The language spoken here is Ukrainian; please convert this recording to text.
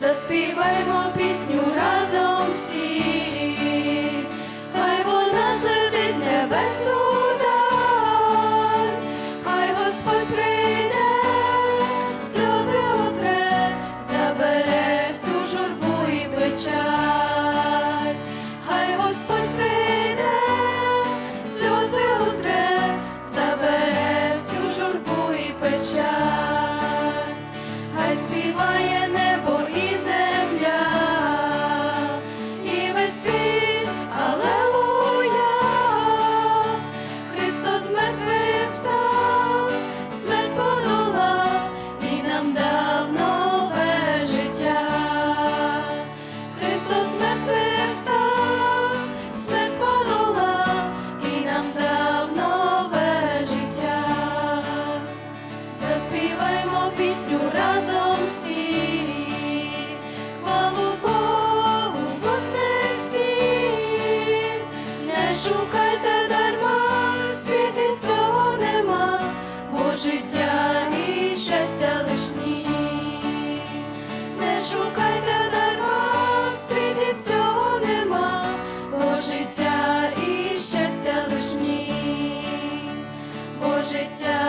заспіваймо пісню разом всі. шукайте дарма, в світі цього нема, бо життя і щастя лишні, не шукайте дарма, в світі цього нема, бо життя і щастя лишні, бо життя.